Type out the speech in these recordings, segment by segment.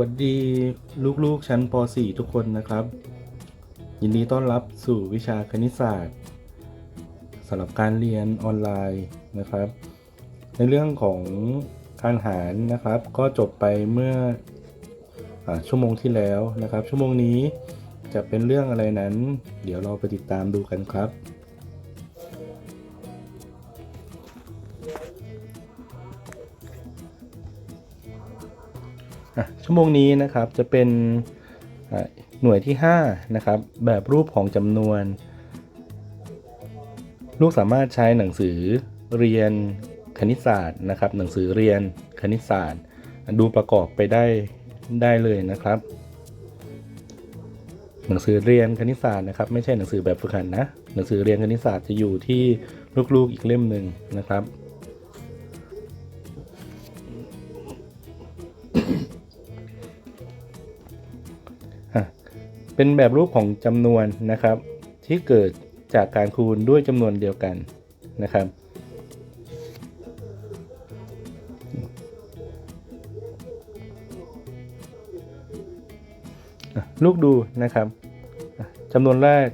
วัสดีลูกๆ ชั้นป .4 ทุกคนนะครับ ยินดีต้อนรับสู่วิชาคณิตศาสตร์สำหรับการเรียนออนไลน์นะครับ ในเรื่องของการหารนะครับ ก็จบไปเมื่ออชั่วโมงที่แล้วนะครับ ชั่วโมงนี้จะเป็นเรื่องอะไรนั้น เดี๋ยวเราไปติดตามดูกันครับ ชั่วโมงนี้นะครับจะเป็นหน่วยที่ 5 นะครับ แบบรูปของจำนวน ลูกสามารถใช้หนังสือเรียนคณิตศาสตร์นะครับ หนังสือเรียนคณิตศาสตร์ ดูประกอบไปได้ได้เลยนะครับ หนังสือเรียนคณิตศาสตร์นะครับ ไม่ใช่หนังสือแบบฝึกหัดนะหนังสือเรียนคณิตศาสตร์จะอยู่ที่ลูกๆอีกเล่มหนึ่งนะครับ เป็นแบบรูปของจำนวนนะครับ ที่เกิดจากการคูณด้วยจำนวนเดียวกันนะครับ ลูกดูนะครับจำนวนแรก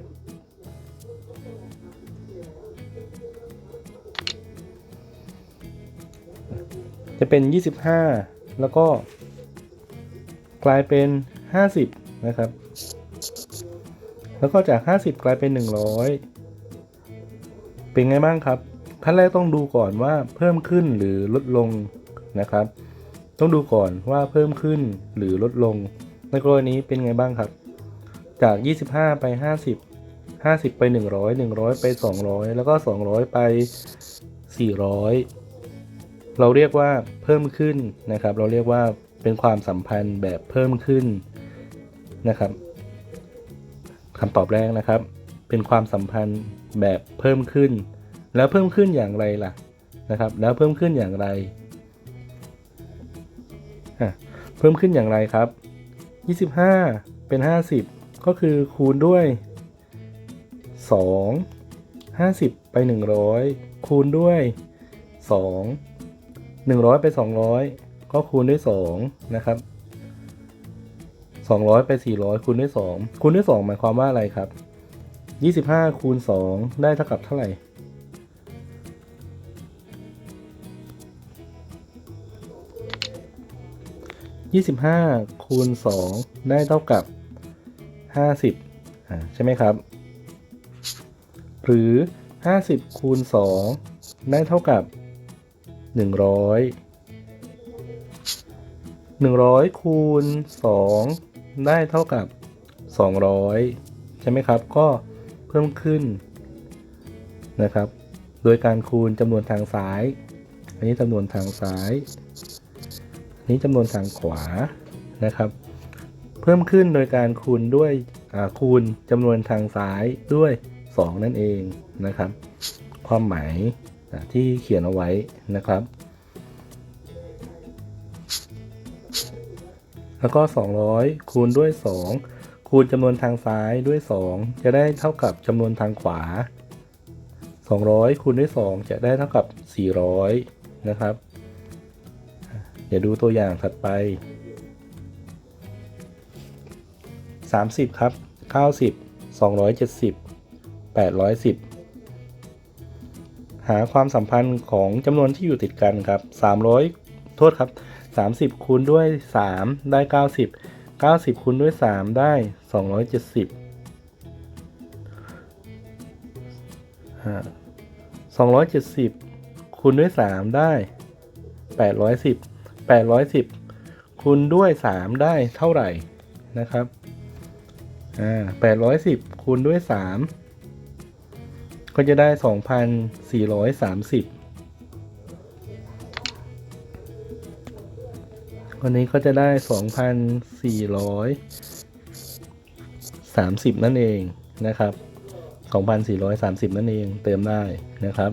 จะเป็น 25 แล้วก็กลายเป็น 50 นะครับ แล้วก็จาก 50 กลายเป็น 100 เป็นไงบ้างครับ ขั้นแรกต้องดูก่อนว่าเพิ่มขึ้นหรือลดลงนะครับ ต้องดูก่อนว่าเพิ่มขึ้นหรือลดลง ในกรณีนี้เป็นไงบ้างครับ จาก 25 ไป 50 50 ไป 100 100 ไป 200 แล้วก็ 200 ไป 400 เราเรียกว่าเพิ่มขึ้นนะครับ เราเรียกว่าเป็นความสัมพันธ์แบบเพิ่มขึ้นนะครับ คำตอบแรกนะครับ เป็นความสัมพันธ์แบบเพิ่มขึ้น แล้วเพิ่มขึ้นอย่างไรล่ะนะครับ แล้วเพิ่มขึ้นอย่างไรอะเพิ่มขึ้นอย่างไรครับ 25 เป็น 50 ก็คือคูณด้วย 2 50 ไป 100 คูณด้วย 2 100 ไป 200 ก็คูณด้วย 2 นะครับ 200 ไป 400 คูณด้วย 2 คูณด้วย 2 หมายความว่าอะไรครับ 25 คูณ 2 ได้เท่ากับเท่าไหร่ 25 คูณ 2 ได้เท่ากับ 50อ่าใช่ไหมครับ หรือ 50 คูณ 2 ได้เท่ากับ 100 100 คูณ 2 ได้เท่ากับ 200 ใช่ไหมครับ ก็เพิ่มขึ้นนะครับ โดยการคูณจำนวนทางซ้าย อันนี้จำนวนทางซ้ายอันนี้จำนวนทางขวานะครับ เพิ่มขึ้นโดยการคูณด้วยคูณจำนวนทางซ้ายด้วย 2 นั่นเองนะครับ ความหมายที่เขียนเอาไว้นะครับ แล้วก็ 200 คูณด้วย 2 คูณจำนวนทางซ้ายด้วย 2 จะได้เท่ากับจำนวนทางขวา 200 คูณด้วย 2 จะได้เท่ากับ 400 นะครับ เดี๋ยวดูตัวอย่างถัดไป 30 ครับ 90 270 810หาความสัมพันธ์ของจำนวนที่อยู่ติดกันครับ 300 โทษครับ 30คูณด้วย 3 ได้ 90 90คูณด้วย 3 ได้ 270 270คูณด้วย 3 ได้ 810 810คูณด้วย 3 ได้เท่าไหร่นะครับอ่า810คูณด้วย 3 ก็จะได้ 2,430 วันนี้ก็จะได้ 2,430 นั่นเองนะครับ 2,430 นั่นเองเติมได้นะครับ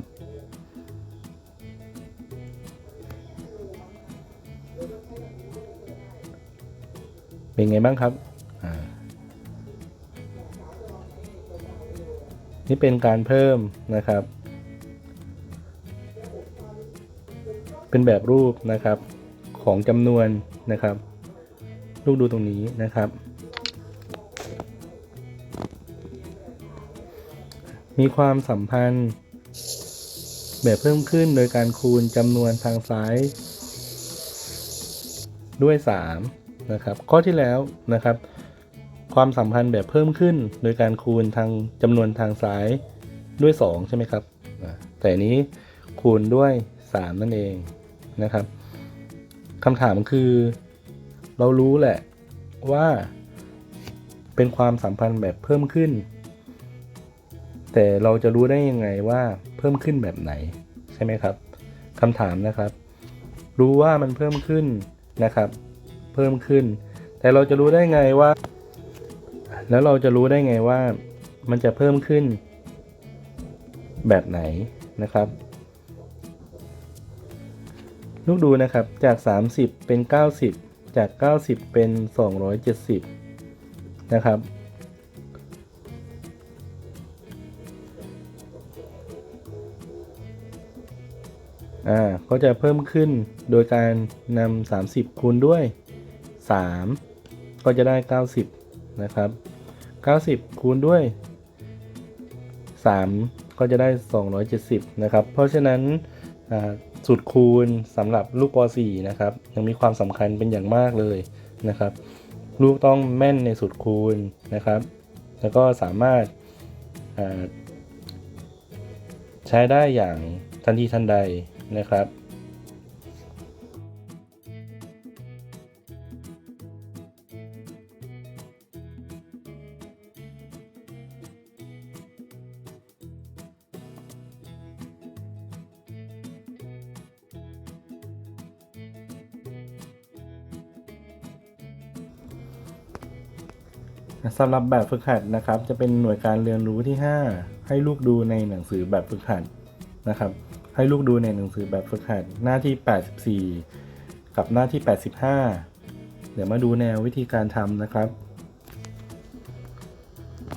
เป็นไงบ้างครับ นี่เป็นการเพิ่มนะครับ เป็นแบบรูปนะครับ ของจำนวนนะครับ ลูกดูตรงนี้นะครับ มีความสัมพันธ์แบบเพิ่มขึ้นโดยการคูณจำนวนทางซ้าย ด้วย 3 นะครับ ข้อที่แล้วนะครับ ความสัมพันธ์แบบเพิ่มขึ้นโดยการคูณทางจำนวนทางซ้ายด้วย 2 ใช่ไหมครับ แต่อันนี้คูณด้วย 3 นั่นเองนะครับ คำถามคือ เรารู้แหละว่า เป็นความสัมพันธ์แบบเพิ่มขึ้น แต่เราจะรู้ได้ยังไงว่าเพิ่มขึ้นแบบไหน ใช่ไหมครับคำถามนะครับ รู้ว่ามันเพิ่มขึ้นนะครับ เพิ่มขึ้น แต่เราจะรู้ได้ไงว่า แล้วเราจะรู้ได้ไงว่า มันจะเพิ่มขึ้น แบบไหนนะครับ ลูกดูนะครับ จาก 30 เป็น 90 จาก 90 เป็น 270 นะครับ อ่า ก็จะเพิ่มขึ้นโดยการนำ30 คูณด้วย 3 ก็จะได้ 90 นะครับ 90 คูณด้วย 3 ก็จะได้ 270 นะครับ เพราะฉะนั้นอ่า สูตรคูณสำหรับลูกป .4 นะครับยังมีความสำคัญเป็นอย่างมากเลยนะครับ ลูกต้องแม่นในสูตรคูณนะครับ แล้วก็สามารถใช้ได้อย่างทันทีทันใดนะครับ สำหรับแบบฝึกหัดนะครับ จะเป็นหน่วยการเรียนรู้ที่ 5 ให้ลูกดูในหนังสือแบบฝึกหัดนะครับ ให้ลูกดูในหนังสือแบบฝึกหัดหน้าที่ 84 กับหน้าที่ 85 เดี๋ยวมาดูแนววิธีการทำนะครับ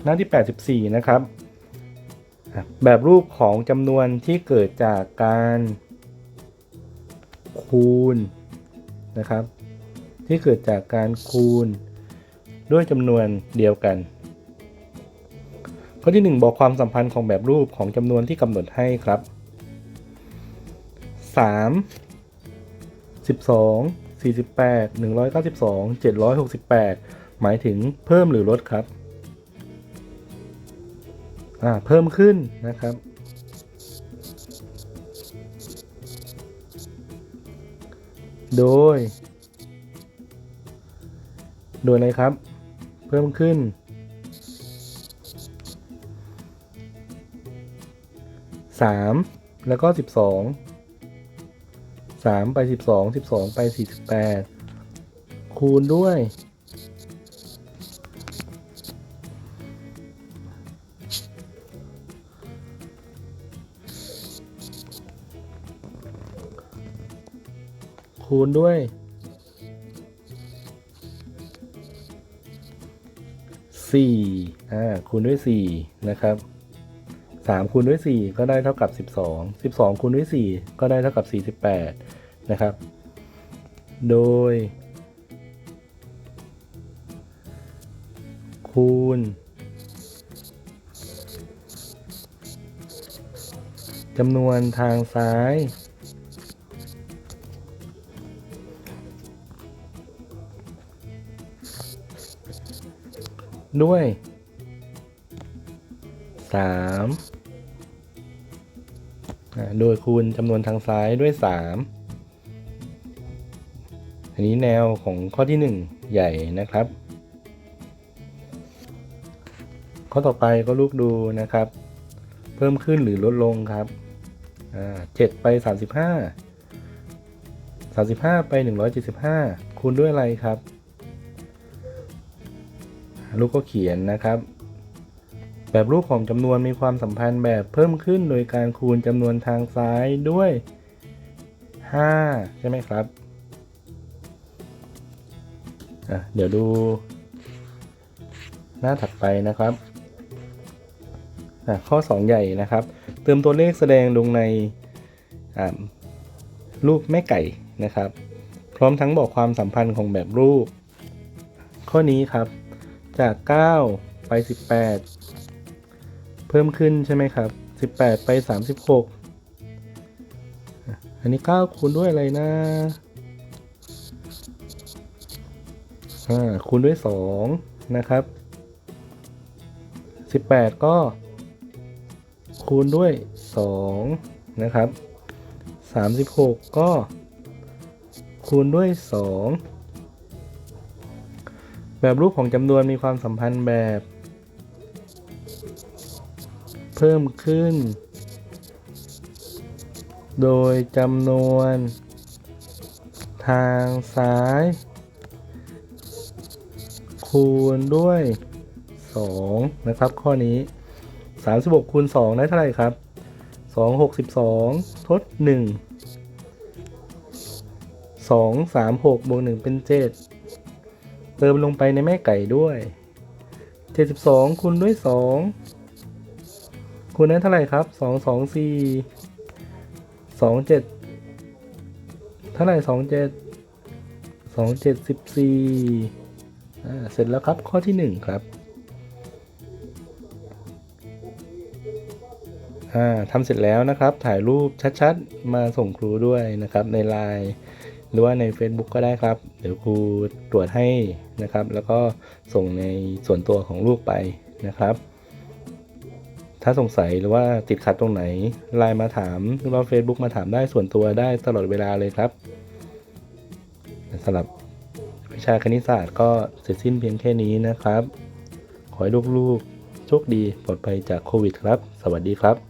หน้าที่ 84 นะครับ แบบรูปของจำนวนที่เกิดจากการคูณนะครับ ที่เกิดจากการคูณ ด้วยจำนวนเดียวกัน ข้อที่ 1 บอกความสัมพันธ์ของแบบรูปของจำนวนที่กำหนดให้ครับ 3 12 48 192 768 หมายถึงเพิ่มหรือลดครับ อ่า เพิ่มขึ้นนะครับ โดย โดยอะไรครับ เพิ่มขึ้นสามแล้วก็สิบสองสามไปสิบสองสิบสองไปสี่สิบแปดคูณด้วย คูณด้วย สี่อ่าคูณด้วยสี่นะครับสามคูณด้วยสี่ก็ได้เท่ากับสิบสองสิบสองคูณด้วยสี่ก็ได้เท่ากับสี่สิบแปดนะครับ โดย คูณ จำนวนทางซ้าย ด้วยสามอ่าโดยคูณจำนวนทางซ้ายด้วยสามอันนี้แนวของข้อที่หนึ่งใหญ่นะครับ ข้อต่อไปก็ลูกดูนะครับ เพิ่มขึ้นหรือลดลงครับอ่าเจ็ดไปสามสิบห้าสามสิบห้าไปหนึ่งร้อยเจ็ดสิบห้าคูณด้วยอะไรครับ ลูกก็เขียนนะครับ แบบรูปของจำนวนมีความสัมพันธ์แบบเพิ่มขึ้นโดยการคูณจำนวนทางซ้ายด้วย 5 ใช่ไหมครับ เดี๋ยวดูหน้าถัดไปนะครับ ข้อ 2 ใหญ่นะครับ เติมตัวเลขแสดงลงในรูปแม่ไก่นะครับ พร้อมทั้งบอกความสัมพันธ์ของแบบรูป ข้อนี้ครับ จาก 9 ไป 18 เพิ่มขึ้นใช่ไหมครับ 18 ไป 36 อันนี้ 9 คูณด้วยอะไรนะอ่าคูณด้วย 2 นะครับ 18 ก็ คูณด้วย 2 นะครับ 36 ก็ คูณด้วย 2 แบบรูปของจำนวนมีความสัมพันธ์แบบ เพิ่มขึ้น โดยจำนวน ทางซ้าย คูณด้วย 2 นะครับ ข้อนี้ 36คูณ2ได้เท่าไหร่ครับ 2 62 ทด 1 2 3 6บวก1เป็น 7 เติมลงไปในแม่ไก่ด้วย 72คูณด้วย 2คูณได้เท่าไหร่ครับ 2 2 4 2 7 เท่าไหร่ 2 7 2 7 14อ่าเสร็จแล้วครับข้อที่ 1 ครับอ่าทำเสร็จแล้วนะครับ ถ่ายรูปชัดๆ มาส่งครูด้วยนะครับในไลน์ หรือว่าใน Facebook ก็ได้ครับ เดี๋ยวครูตรวจให้นะครับ แล้วก็ส่งในส่วนตัวของลูกไปนะครับ ถ้าสงสัยหรือว่าติดขัดตรงไหนไลน์มาถามหรือว่า Facebook มาถามได้ส่วนตัวได้ตลอดเวลาเลยครับสำหรับวิชาคณิตศาสตร์ก็เสร็จสิ้นเพียงแค่นี้นะครับ ขอให้ลูกๆโชคดีปลอดภัยจากโควิดครับ สวัสดีครับ